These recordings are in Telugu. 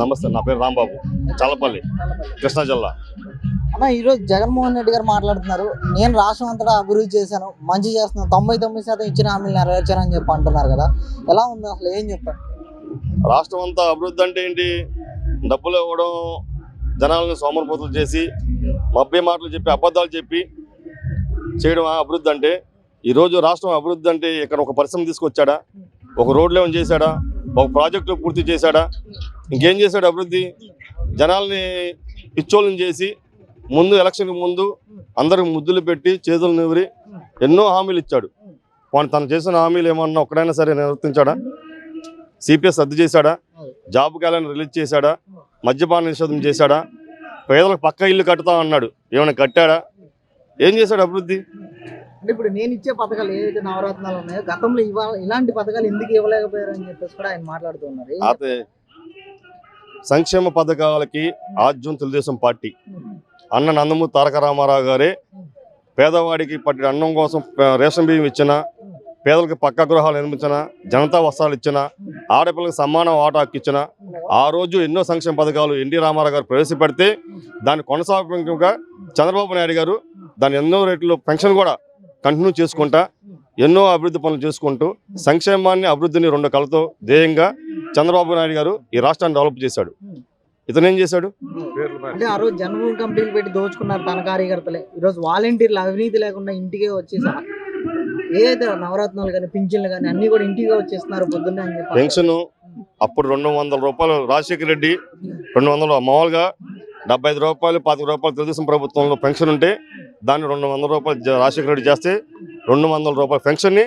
నమస్తే నా పేరు రాంబాబు. చల్లపల్లి కృష్ణా జిల్లా. అన్న ఈరోజు జగన్మోహన్ రెడ్డి గారు మాట్లాడుతున్నారు. నేను రాష్ట్రం అంతటా అభివృద్ధి చేశాను. మంచి చేస్తున్నాను. తొంభై తొమ్మిది శాతం ఇచ్చిన హామీలు నెరవేర్చానని చెప్పి అంటున్నారు కదా. ఎలా ఉంది అసలు? ఏం చెప్తారు రాష్ట్రం అంతా అభివృద్ధి అంటే ఏంటి? డబ్బులు ఇవ్వడం జనాలను సోమరపోతులు చేసి మబ్బే మాటలు చెప్పి అబద్ధాలు చెప్పి చేయడం అభివృద్ధి అంటే ఈరోజు రాష్ట్రం అభివృద్ధి అంటే ఇక్కడ ఒక పరిశ్రమ తీసుకొచ్చాడా? ఒక రోడ్లు ఏమైనా చేశాడా? ఒక ప్రాజెక్టు పూర్తి చేశాడా? ఇంకేం చేశాడు అభివృద్ధి? జనాల్ని పిచ్చోళ్ళని చేసి ముందు ఎలక్షన్ ముందు అందరికి ముద్దులు పెట్టి చేతులు నివరి ఎన్నో హామీలు ఇచ్చాడు. వాడు తను చేసిన హామీలు ఏమన్నా ఒక్కడైనా సరే నిర్వర్తించాడా సిపిఎస్ రద్దు చేశాడా? జాబ్ క్యాలెండర్ రిలీజ్ చేశాడా? మద్యపాన నిషేధం చేశాడా? పేదలకు పక్క ఇల్లు కట్టుతా అన్నాడు. ఏమైనా కట్టాడా? ఏం చేశాడు అభివృద్ధి? అంటే ఇప్పుడు నేను ఇచ్చే పథకాలు ఏదైతే నవరత్నాలు ఉన్నాయో గతంలో ఇవాళ ఇలాంటి పథకాలు ఎందుకు ఇవ్వలేకపోయారు అని చెప్పేసి కూడా ఆయన మాట్లాడుతున్నారు అయితే సంక్షేమ పథకాలకి ఆద్యం తెలుగుదేశం పార్టీ. అన్న నందమూరి తారక రామారావు గారే పేదవాడికి పట్టిన అన్నం కోసం రేషన్ బియ్యం ఇచ్చిన పేదలకు పక్క గృహాలు నిర్మించిన జనతా వస్త్రాలు ఇచ్చిన ఆడపిల్లలకు సమాన వాటా హక్కు ఇచ్చిన ఆ రోజు ఎన్నో సంక్షేమ పథకాలు ఎన్టీ రామారావు గారు ప్రవేశపెడితే దాన్ని కొనసాగింపుగా చంద్రబాబు నాయుడు గారు దాని ఎన్నో రేట్లు పెన్షన్ కూడా కంటిన్యూ చేసుకుంటా ఎన్నో అభివృద్ధి పనులు చేసుకుంటూ సంక్షేమాన్ని అభివృద్ధిని రెండు కళతో ధ్యేయంగా చంద్రబాబు నాయుడు గారు ఈ రాష్ట్రాన్ని డెవలప్ చేశాడు. ఇతను ఏం చేశాడు? అంటే ఆ రోజు జన్మభూమి కంపెనీలు పెట్టి దోచుకున్నారు తన కార్యకర్తలే. ఈరోజు వాలంటీర్లు అవినీతి లేకుండా ఇంటికే వచ్చేసి ఏదైతే నవరత్నాలు కానీ పింఛన్లు కానీ అన్ని కూడా ఇంటికే వచ్చేస్తున్నారు పొద్దున్నే అని చెప్పి పెన్షన్ అప్పుడు రెండు వందల రూపాయలు రాజశేఖర రెడ్డి రెండు వందలు మామూలుగా డెబ్బై ఐదు రూపాయలు పాతిక రూపాయలు తెలుగుదేశం ప్రభుత్వంలో పెన్షన్ ఉంటే దాన్ని రెండు వందల రూపాయలు రాజశేఖర రెడ్డి చేస్తే రెండు వందల రూపాయల పెన్షన్ని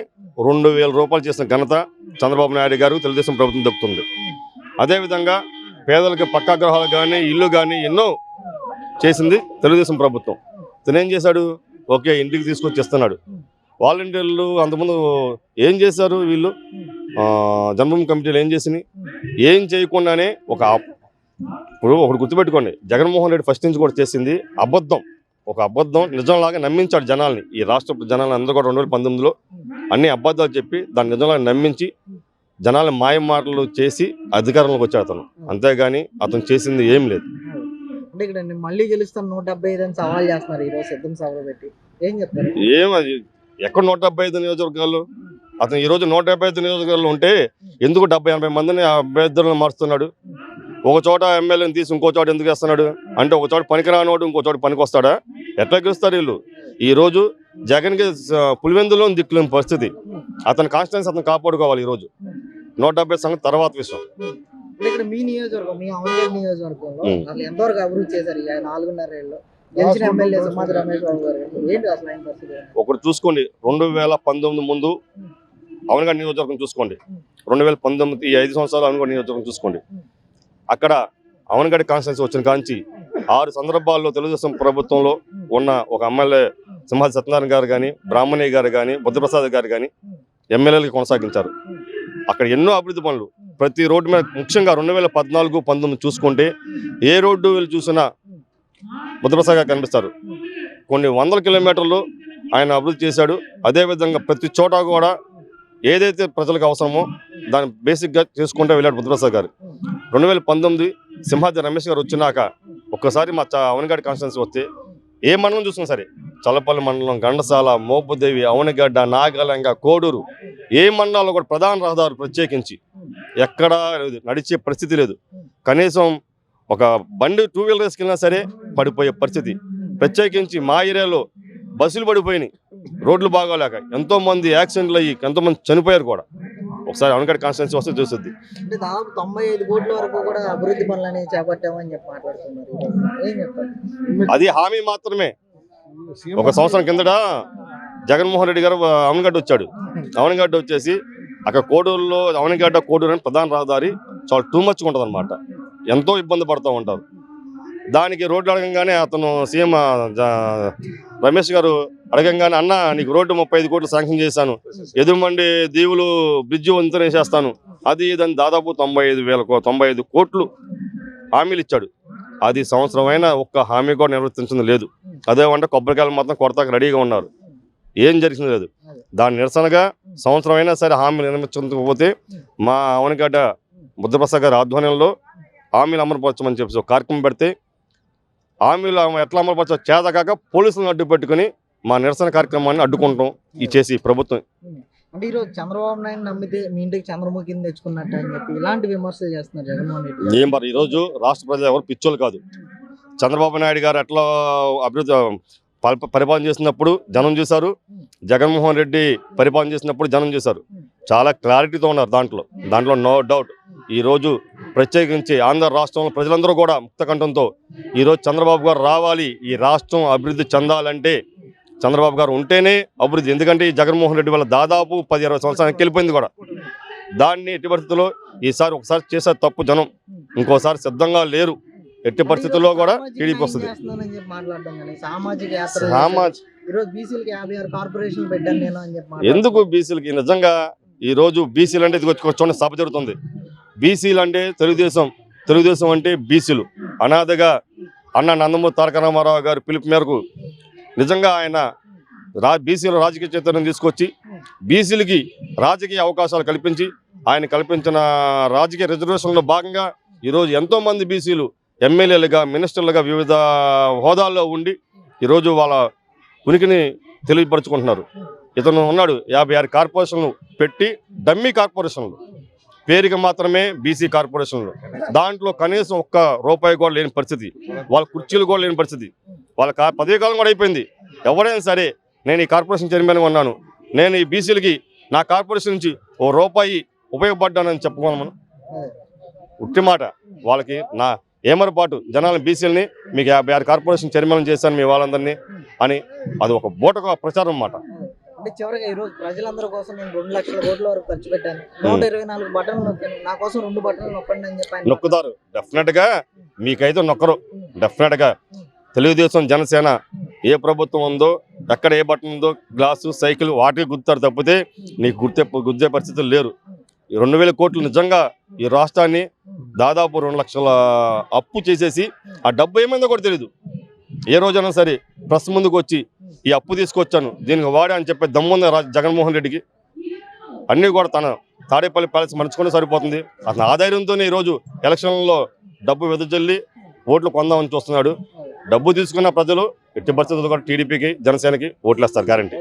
రెండు వేల రూపాయలు చేసిన ఘనత చంద్రబాబు నాయుడు గారు తెలుగుదేశం ప్రభుత్వం దక్కుతుంది అదేవిధంగా పేదలకు పక్కా గృహాలు కానీ ఇల్లు కానీ ఎన్నో చేసింది తెలుగుదేశం ప్రభుత్వం. తనేం చేశాడు? ఓకే ఇంటికి తీసుకొచ్చి ఇస్తున్నాడు. వాలంటీర్లు అంతకుముందు ఏం చేశారు వీళ్ళు? జన్మభూమి కమిటీలు ఏం చేసినాయి? ఏం చేయకుండానే ఒక ఇప్పుడు ఒకటి గుర్తుపెట్టుకోండి. జగన్మోహన్ రెడ్డి ఫస్ట్ నుంచి కూడా చేసింది అబద్ధం. ఒక అబద్ధం నిజంలాగా నమ్మించాడు జనాల్ని. ఈ రాష్ట్ర జనాలను అందరూ కూడా రెండు వేల పంతొమ్మిదిలో అన్ని అబద్ధాలు చెప్పి దాన్ని నిజంలాగా నమ్మించి జనాల మాయ మాటలు చేసి అధికారంలోకి వచ్చాడు అతను. అంతేగాని అతను చేసింది ఏం లేదు. అంటే ఇక్కడ నేను మళ్ళీ గెలుస్తాను నూట డెబ్బై ఐదు అని సవాల్ చేస్తున్నారు ఈ రోజు సిద్ధం సభలో పెట్టి. ఏం చెప్తారు? ఏం అది? ఎక్కడ నూట డెబ్బై ఐదు నియోజకవర్గాలు? అతను ఈ రోజు నూట డెబ్బై ఐదు నియోజకవర్గాలు ఉంటే ఎందుకు డెబ్బై ఎనభై మందిని అభ్యర్థులను మారుస్తున్నాడు? ఒక చోట ఎమ్మెల్యేని తీసి ఇంకో చోట ఎందుకు వేస్తున్నాడు? అంటే ఒక చోట పనికిరానోడు ఇంకో చోట పనికి వస్తాడా? ఎట్లా గెలుస్తారు వీళ్ళు? ఈ రోజు జగన్కి పులివెందులో దిక్కులేని పరిస్థితి. అతని కాన్స్టిట్యూన్స్ అతను కాపాడుకోవాలి ఈ రోజు. నూట డెబ్బై సంగతి తర్వాత విషయం. అంటే ఇక్కడ మీ నియోజకవర్గం మీ అవనగడ్ నియోజకవర్గంలో ఉం. అసలు ఎంతవరకు అభివృద్ధి చేశారు? ఈ నాలుగున్నర ఏళ్ళు గెలిచిన ఎమ్మెల్యే సుమాధి రమేష్ బాబు గారు. ఏంటి అసలు ఆయన పరిస్థితి? ఒకటి చూసుకోండి రెండు వేల పంతొమ్మిది ముందు అవనగడ్ నియోజకవర్గం చూసుకోండి. రెండు వేల పంతొమ్మిది ఈ ఐదు సంవత్సరాలు అవనగడ్ నియోజకవర్గం చూసుకోండి. అక్కడ అవనగడ్ కాన్స్టిట్యూన్సీ వచ్చిన కాంచి ఆరు సందర్భాల్లో తెలుగుదేశం ప్రభుత్వంలో ఉన్న ఒక ఎమ్మెల్యే సింహాది సత్యనారాయణ గారు కానీ బ్రాహ్మణయ్య గారు కానీ బుద్ధప్రసాద్ గారు కానీ ఎమ్మెల్యేలకు కొనసాగించారు. అక్కడ ఎన్నో అభివృద్ధి పనులు. ప్రతి రోడ్డు మీద ముఖ్యంగా రెండు వేల పద్నాలుగు పంతొమ్మిది చూసుకుంటే ఏ రోడ్డు వీళ్ళు చూసినా బుద్ధప్రసాద్ గారు కనిపిస్తారు. కొన్ని వందల కిలోమీటర్లు ఆయన అభివృద్ధి చేశాడు. అదేవిధంగా ప్రతి చోట కూడా ఏదైతే ప్రజలకు అవసరమో దాన్ని బేసిక్గా చేసుకుంటూ వెళ్ళాడు బుద్ధప్రసాద్ గారు. రెండు వేల పంతొమ్మిది సింహాద్రి రమేష్ గారు వచ్చినాక ఒక్కసారి మా చ- అవనగడ్డ కాన్స్టిట్యున్సీ వస్తే ఏ మండలం చూసినా సరే చల్లపల్లి మండలం గండసాల మోపుదేవి అవనగడ్డ నాగలంగ కోడూరు ఏ మండలంలో కూడా ప్రధాన రహదారు ప్రత్యేకించి ఎక్కడా లేదు నడిచే పరిస్థితి లేదు. కనీసం ఒక బండి టూ వీలర్ వేసుకెళ్ళినా సరే పడిపోయే పరిస్థితి. ప్రత్యేకించి మా ఏరియాలో బస్సులు పడిపోయినాయి. రోడ్లు బాగోలేక ఎంతోమంది యాక్సిడెంట్లు అయ్యి ఎంతోమంది చనిపోయారు కూడా. ఒకసారి అవనగడ్డ కాన్స్టిట్యున్సీ వస్తే చూస్తుంది అంటే దాదాపు తొంభై ఐదు కోట్ల వరకు కూడా అభివృద్ధి పనులని చేపట్టామని చెప్పి మాట్లాడుతున్నారు. అది హామీ మాత్రమే. ఒక సంవత్సరం కిందట జగన్మోహన్ రెడ్డి గారు అవనగడ్డ వచ్చాడు. అవనగడ్డ వచ్చేసి అక్కడ కోడూరులో అవనగడ్డ కోడూరు అని ప్రధాన రహదారి చాలా టూ మచ్గా ఉంటుంది అనమాట ఎంతో ఇబ్బంది పడుతూ ఉంటారు. దానికి రోడ్లు అడగంగానే అతను సీఎం రమేష్ గారు అడగంగానే అన్న నీకు రోడ్డు ముప్పై ఐదు కోట్లు శాంక్షన్ చేశాను. ఎదురుమండి దీవులు బ్రిడ్జి వంతెన వేసేస్తాను. అది ఇదని దాదాపు తొంభై ఐదు వేల తొంభై ఐదు కోట్లు హామీలు ఇచ్చాడు. అది సంవత్సరం అయినా ఒక్క హామీ కూడా నిర్వర్తించింది లేదు. అదేమంటే కొబ్బరికాయలు మాత్రం కొడతాకి రెడీగా ఉన్నారు. ఏం జరిగింది లేదు. దాని నిరసనగా సంవత్సరం అయినా సరే హామీలు నిర్మించకపోతే మా అవనిగడ్డ బుద్ధప్రసాద్ గారి ఆధ్వర్యంలో హామీలు అమలుపరచమని చెప్పేసి ఒక కార్యక్రమం పెడితే హామీలు అమ- ఎట్లా అమలుపరచో చేతకాక పోలీసులను అడ్డు పెట్టుకుని మా నిరసన కార్యక్రమాన్ని అడ్డుకుంటాం. ఈ చేసి ప్రభుత్వం. అంటే ఈరోజు చంద్రబాబు నాయుడు నమ్మితే మీ ఇంటికి చంద్రముఖిని తెచ్చుకున్నట్టు అని చెప్పి ఇలాంటి విమర్శలు చేస్తున్నారు జగన్మోహన్ రెడ్డి. ఏం మరి ఈరోజు రాష్ట్ర ప్రజలు ఎవరు పిచ్చోళ్ళు కాదు. చంద్రబాబు నాయుడు గారు ఎట్లా అభివృద్ధి పరి- పరిపాలన చేసినప్పుడు జనం చూశారు. జగన్మోహన్ రెడ్డి పరిపాలన చేసినప్పుడు జనం చూశారు. చాలా క్లారిటీతో ఉన్నారు దాంట్లో. దాంట్లో నో డౌట్ ఈరోజు ప్రత్యేకించి ఆంధ్ర రాష్ట్రంలో ప్రజలందరూ కూడా ముక్తకంఠంతో ఈరోజు చంద్రబాబు గారు రావాలి. ఈ రాష్ట్రం అభివృద్ధి చెందాలంటే చంద్రబాబు గారు ఉంటేనే అభివృద్ధి. ఎందుకంటే ఈ జగన్మోహన్ రెడ్డి వల్ల దాదాపు పది ఇరవై సంవత్సరానికి వెళ్ళిపోయింది కూడా. దాన్ని ఎట్టి పరిస్థితుల్లో ఈసారి ఒకసారి చేసే తప్పు జనం. ఇంకోసారి సిద్ధంగా లేరు. ఎట్టి పరిస్థితుల్లో కూడా టీడీపీ వస్తుంది. ఎందుకు బీసీలకి? నిజంగా ఈ రోజు బీసీలు అంటే ఇది వచ్చి చూడండి సభ జరుగుతుంది. బీసీలు అంటే తెలుగుదేశం. తెలుగుదేశం అంటే బీసీలు. అనాథగా అన్న నందమూరి తారక రామారావు గారి పిలుపు మేరకు నిజంగా ఆయన రా బీసీల రాజకీయ చైతన్యం తీసుకొచ్చి బీసీలకి రాజకీయ అవకాశాలు కల్పించి ఆయన కల్పించిన రాజకీయ రిజర్వేషన్లో భాగంగా ఈరోజు ఎంతోమంది బీసీలు ఎమ్మెల్యేలుగా మినిస్టర్లుగా వివిధ హోదాల్లో ఉండి ఈరోజు వాళ్ళ ఉనికిని తెలియపరుచుకుంటున్నారు. ఇతను ఉన్నాడు యాభై ఆరు కార్పొరేషన్లు పెట్టి డమ్మీ కార్పొరేషన్లు. పేరుకి మాత్రమే బీసీ కార్పొరేషన్లు. దాంట్లో కనీసం ఒక్క రూపాయి కూడా లేని పరిస్థితి. వాళ్ళ కుర్చీలు కూడా లేని పరిస్థితి. వాళ్ళ కా పదవీ కాలం కూడా అయిపోయింది. ఎవరైనా సరే నేను ఈ కార్పొరేషన్ చైర్మన్గా ఉన్నాను. నేను ఈ బీసీలకి నా కార్పొరేషన్ నుంచి ఓ రూపాయి ఉపయోగపడ్డానని చెప్పుకోను మనం. ఉట్టి మాట. వాళ్ళకి నా ఏమరపాటు జనాల బీసీలని మీకు యాభై ఆరు కార్పొరేషన్ చైర్మన్ చేశాను మీ వాళ్ళందరినీ అని అది ఒక బూటక ప్రచారం అన్నమాట. అంటే చివరిగా ఈ రోజు ప్రజలందరి కోసం నేను రెండు లక్షల కోట్ల వరకు ఖర్చు పెట్టాను. నూట ఇరవై నాలుగు బటన్లు నొక్కాను. నా కోసం రెండు బటన్లు నొక్కండి అని నొక్కుతారు. డెఫినెట్గా మీకైతే నొక్కరు. డెఫినెట్గా తెలుగుదేశం జనసేన ఏ ప్రభుత్వం ఉందో ఎక్కడ ఏ బట్టన్ ఉందో గ్లాసు సైకిల్ వాటికి గుర్తారు తప్పితే నీకు గుర్తే గుర్తే పరిస్థితులు లేరు. ఈ రెండు వేల కోట్లు నిజంగా ఈ రాష్ట్రాన్ని దాదాపు రెండు లక్షల అప్పు చేసేసి ఆ డబ్బు ఏమైందో కూడా తెలియదు ఏ రోజైనా సరే ప్రెస్ ముందుకు వచ్చి ఈ అప్పు తీసుకొచ్చాను దీనికి వాడా అని చెప్పే దమ్ముంది జగన్మోహన్ రెడ్డికి. అన్నీ కూడా తన తాడేపల్లి ప్యాలెస్ మలుచుకుంటే సరిపోతుంది. అతని ఆధారంతోనే ఈరోజు ఎలక్షన్లలో డబ్బు వెదజల్లి ఓట్లు కొందామని చూస్తున్నాడు. డబ్బు తీసుకున్న ప్రజలు ఎట్టి పరిస్థితుల్లో కూడా టీడీపీకి జనసేనకి ఓట్లు వేస్తారు గ్యారంటీ